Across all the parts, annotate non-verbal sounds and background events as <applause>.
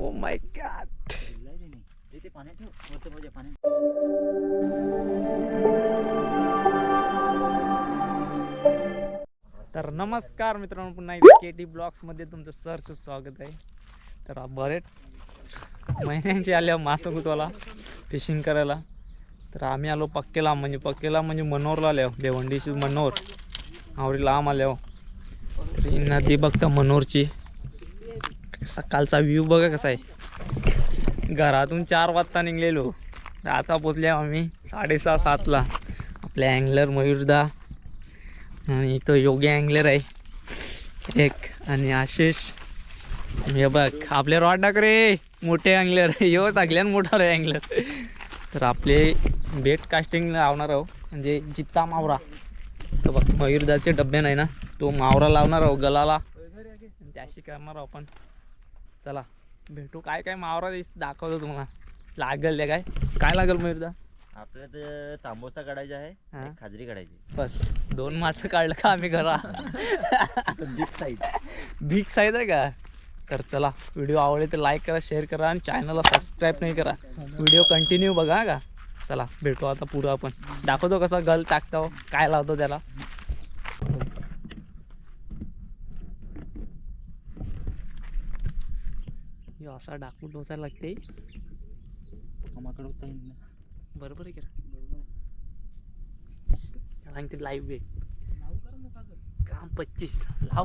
O my God इथे पाण्यात ठेव वरती पाहिजे पाण्यात तर नमस्कार मित्रांनो पुन्हा एकदा के टी ब्लॉग्समध्ये तुमचं सरचं स्वागत आहे. तर आ- बरेच महिन्यांचे आल्या मासं कुतवाला फिशिंग करायला. तर आम्ही आलो पक्केला म्हणजे पक्केला म्हणजे मनोरला आल्या हो, देवंडीची मनोर. आवडी लांब आल्या हो. तर नदी बघता मनोरची. सकाळचा व्ह्यू बघा कसा आहे. घरातून चार वाजता निघलेलो. आता पोचल्या आम्ही साडेसहा सातला. आपल्या अँगलर मयूरदा. आणि तो योगी अँगलर आहे. एक आणि आशिष. हे बघ आपले रॉड टाक रे मोठे अँगलर यो सगळ्यात मोठा रे अँगलर तर आपले बेट कास्टिंग लावणार आहो म्हणजे जित्ता मावरा. तर बघ मयूरदाचे डबे नाही ना? तो मावरा लावणार आहो गलाला. त्याशी करणार आहो आपण. चला भेटू. काय काय मावरा दिस दाखवतो तुम्हाला. लागल ते काय? काय लागल मयूरदा आपल्याला ते तांबोसा काढायचा आहे. खाजरी काढायची. बस. दोन मासं काढलं का आम्ही घरा? बिग साईज बिग साईज आहे का? तर चला व्हिडिओ आवडले तर लाईक करा शेअर करा आणि चॅनलला सबस्क्राईब नाही करा. व्हिडिओ कंटिन्यू बघा का? चला भेटू आता पुढं आपण. दाखवतो कसा गल टाकतो काय लावतो त्याला. असा डाकून टोचायला लागते. बरोबर आहे का सांगते लाईव्ह आहे. काम पच्चीस. लाव.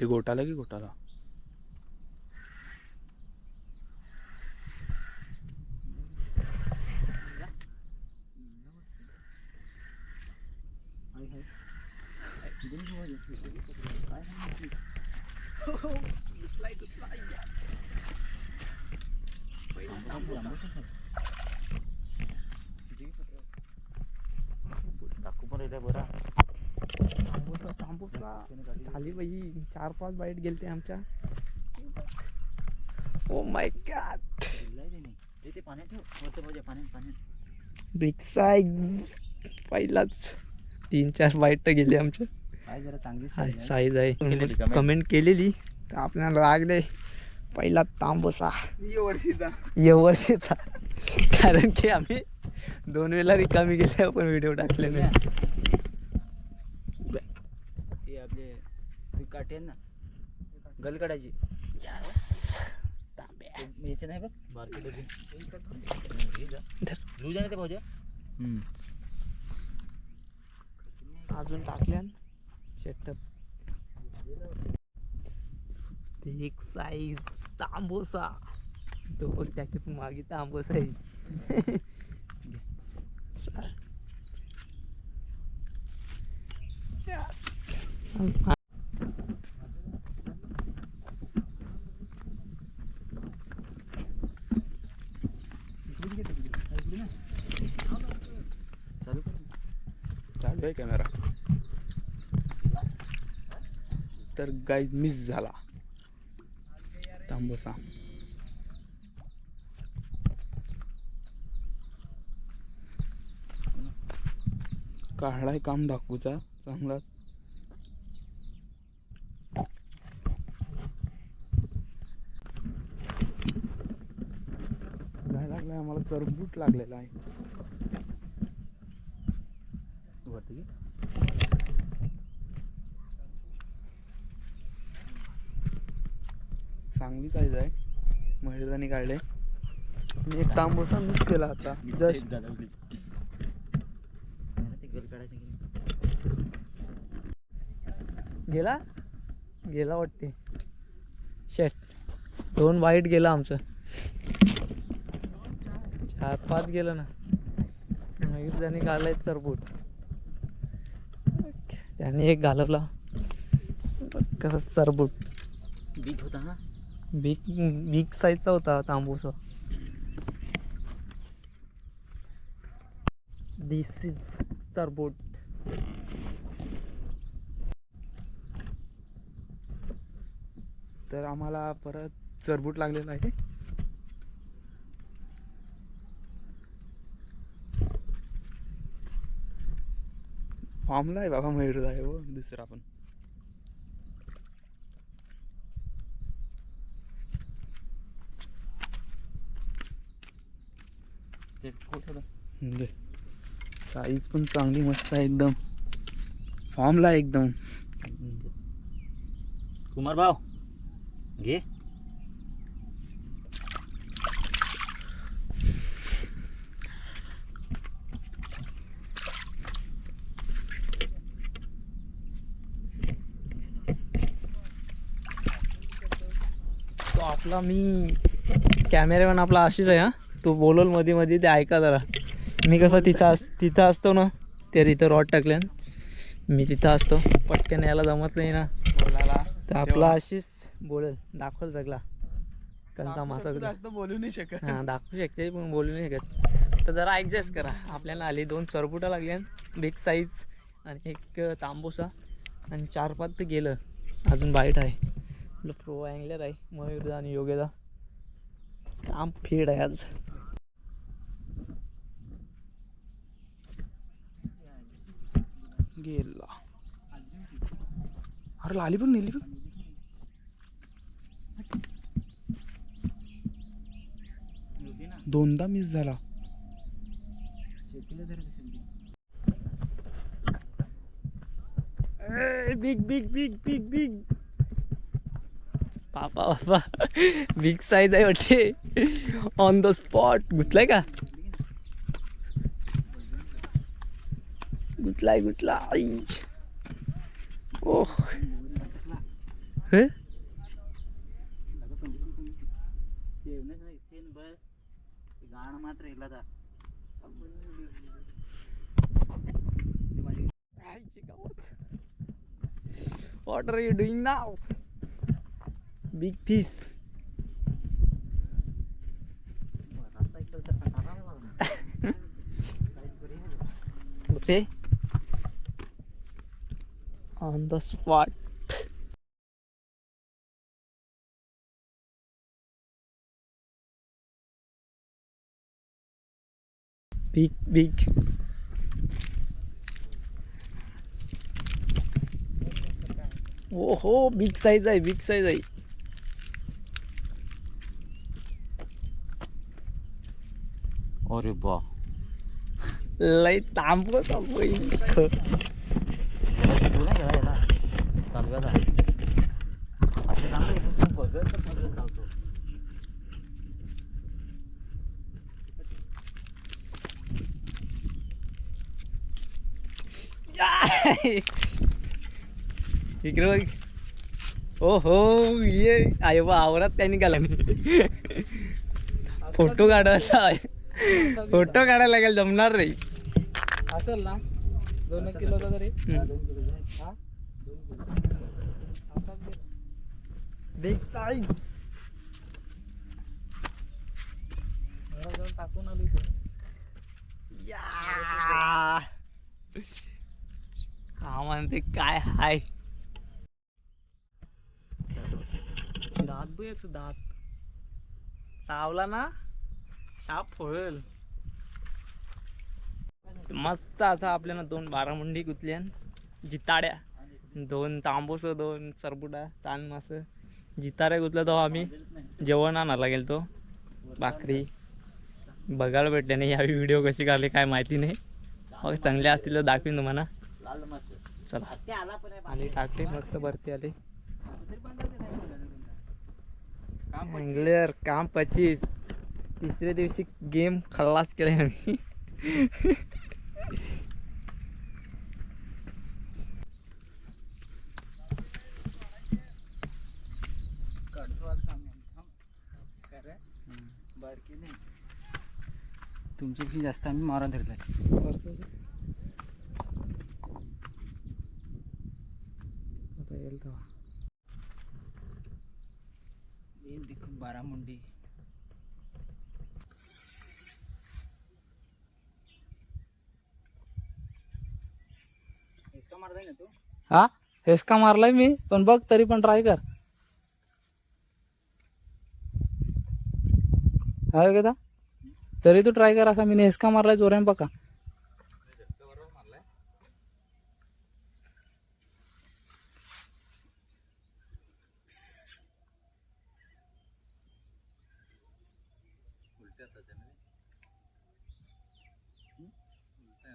ते घोटाला की घोटाला Aku pun ada बरा. तांबूसा तांबूसा झाली बाई. चार पाच बाईट गेलते आमच्या. Oh my God big size पहिलाच तीन चार बाईट तर गेले आमच्या. जरा चांगली साईज आहे. कमेंट केलेली. तर आपल्याला लागले पहिला तांबूसा. वर्षीचा या वर्षीचा. कारण की आम्ही दोन वेळेला रिकामी गेले आपण व्हिडिओ टाकले नाही. आपले तू काठी आहे ना गल काढायची. तांब्या. ते याचे नाही बघ. लूज आहे ते भाऊजा. अजून टाकल्या शेटअप एक साईज तांबोसा. तो बघ त्याच्यामागे तांबोसा आहे <laughs> चल. Yes. चालू आहे कॅमेरा तर गाईज मिस झाला. तांबोसा काढलाय काम डाकूचा चांगला. चरबूट लागलेला आहे. वरती. चांगली साईज आहे. महिलांनी काढले. मी एक तांबोसा मिस केला आता जस्ट गेला? गेला वाटते. शेट दोन वाईट गेला आमचं. चार पाच गेलं ना. मयूर त्यांनी घालाय चरबूट त्याने एक घालवला. कसं चरबूट बीट होता हा? बिग बिग साईजचा होता तांबूस. दिस इज चरबूट तर आम्हाला परत चरबूट लागलेला आहे. फॉर्मला आहे बाबा मयूर आहे हो दुसरा पण. साईज पण चांगली मस्त आहे एकदम. फॉर्मला आहे एकदम. कुमार भाऊ घे. तो आपला मी कॅमेरामॅन आपला आशिष आहे हा. तो बोललमध्ये मध्ये ते ऐका जरा. मी कसं तिथं अस तिथं असतो ना ते तिथं रॉड टाकल्यान मी तिथं असतो. पटकन यायला जमत नाही ना. बोलायला. तर आपला आशिष बोलेल दाखवल जगला त्यांचा मासा जास्त बोलू नाही शकत. हां दाखवू शकते पण बोलू नाही शकत. तर जरा ॲडजस्ट करा. आपल्याला आली दोन सरपुटा लागल्या बिग साईज आणि एक तांबूसा. आणि चार पाच तर गेलं. अजून बाईट आहे. आपलं प्रो अँगलर आहे मयूरदा आणि योगेदा. काम फेड आहे आज. गेला. अरे लाली पण नेली पण. दोनदा मिस झाला. Big big big big big पापा बापा बिग साईज आहे वाटते. ऑन द स्पॉट गुतलाय का? गुतलाय गुतलाय. ओह. हे? गाणं मात्र What are you doing now? Big piece. okay. On the spot. Big, big. Whoa, big size, big size. बघत तर पडत लावतो. इकडे बघ. ओ हो ये बा आवरात निघाला नाही फोटो काढायला <laughs> फोटो काढायला लागेल जमणार नाही. असेल ना? दोन एक किलो. तरी बिग साईज टाकून आली या का म्हणते काय हाय? दात बघ दात. चावला ना? शाप फोडेल मस्त आता आपल्याला दोन बारामुंडी गुतल्या जिताड्या. दोन तांबूस दोन सरबुडा चांद मास. जिताऱ्या गुतल्या तो आम्ही. जेवण आणायला गेलतो. भाकरी. बघायला भेटले नाही. यावी व्हिडिओ कशी काढली काय माहिती नाही. मग चांगले असतील तर दाखवीन तुम्हाला. चला. ते आली टाकते मस्त भरती आली. काम पच्चीस. तीसरे दिवसी गेम खल्लाच के आम्ही जास्त मारा धरला बारा मुंडी हा? हेच का मारलाय मी पण बघ तरी पण ट्राय कर. का तरी तू ट्राय कर असा मी हेसका मारलाय जोऱ्यान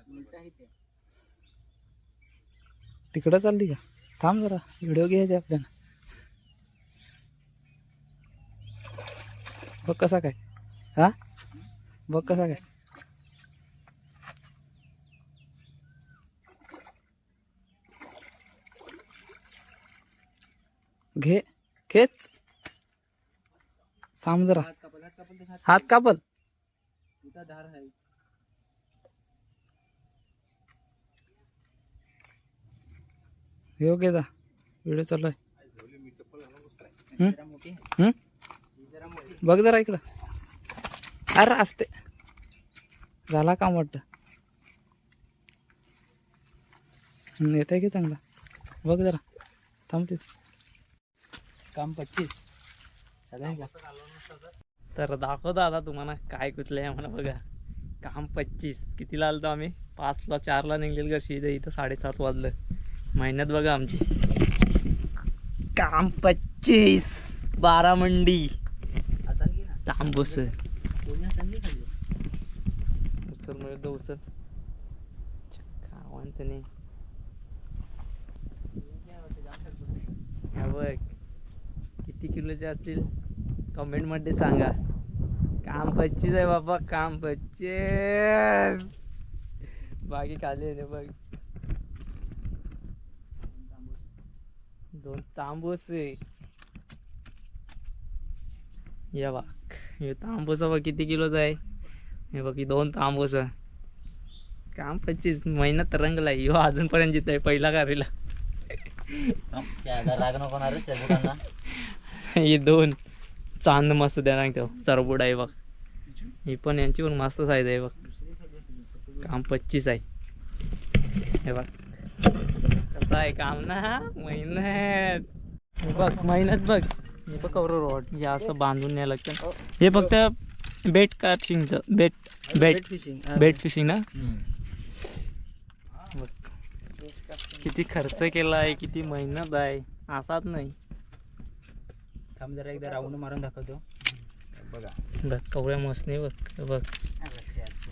उलटा ते तिकडं चालली का? थांब जरा व्हिडिओ घ्यायचे आपल्याला. बघ कसा काय. हा? बघ कसा काय. घे खेच. थांब जरा. हात कापल. हात कापल धार आहे. हे दा. व्हिडिओ चालू आहे. बघ जरा इकडं. अरे असते. झाला काम वाटतं. येत आहे की चांगला? बघ जरा. थांबते काम पच्चीस. तर दाखवतो आता तुम्हाला काय कुठलं आहे मला बघा. काम पच्चीस. कितीला आलतो आम्ही? पाचला चारला निघलेल कशी इथं इथं साडेसात वाजलं. मेहनत बघा आमची. काम पच्चीस बारा मंडी. आता घे ना तांबूस उसर मिळतो उसर खावान नाही हा बघ किती किलोचे असतील? कमेंटमध्ये सांगा. काम पच्चीस आहे बाबा काम पच्चीस. बाकी खाली आहे बघ. दोन तांबूस आहे या बघ हे तांबूस बघ किती किलोचा आहे हे बघ दोन तांबूस काम पच्चीस महिन्यात रंगला ह्यो अजूनपर्यंत जित आहे पहिला कारीला चेबुटांना ही दोन चांद मस्त द्या लागतो चरबुड आहे बघ ही पण यांची पण मस्त साईज आहे बघ काम पच्चीस आहे हे बघ आहे काम ना. मेहनत. हे बघ मेहनत बघ. हे बघ कवर रॉड. हे असं बांधून न्यायला लागतं. हे. फक्त बेट काचिंगचं बेट बेट फिशिंग. बेट फिशिंग ना? बघ. किती खर्च केला आहे किती मेहनत आहे. असाच नाही. थांब जरा एकदा राऊंड मारून दाखवतो. बघा. बघ कवळ्या मस्त नाही बघ. हे बघ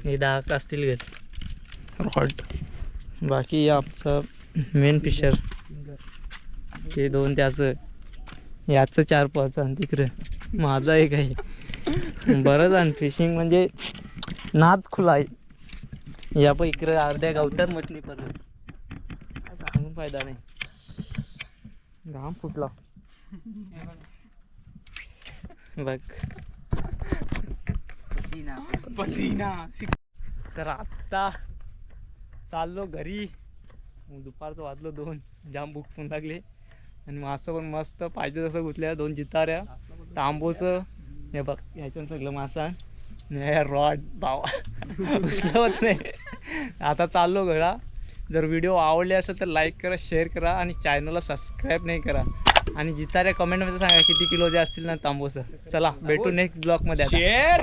हे दहा असतील घेत रॉड. बाकी आमचं मेन फिशर ते दोन त्याचं. याचं चार पाच आणि तिकडं. माझा एक आहे. बरंच आणि फिशिंग म्हणजे नाद खुला आहे. या पण इकडं अर्ध्या गावतात मछली पण सांगून फायदा नाही. घाम फुटला. बघ. पसीना पसीना. तर आत्ता चाललो घरी. दुपारचं वाजलं दोन. जाम भूक पण लागली. आणि मासं पण मस्त पाहिजे तसं गुतल्या दोन जिताऱ्या. तांबूचं. हे बघ याच्यावर सगळं मासा. रॉड बावा नाही. आता चाललो घरा. जर व्हिडिओ आवडले असेल तर लाईक करा शेअर करा आणि चॅनलला सबस्क्राईब नाही करा. आणि जिताऱ्या कमेंटमध्ये सांगा किती किलोचे असतील ना तांबूस चला भेटू नेक्स्ट ब्लॉगमध्ये शेअर?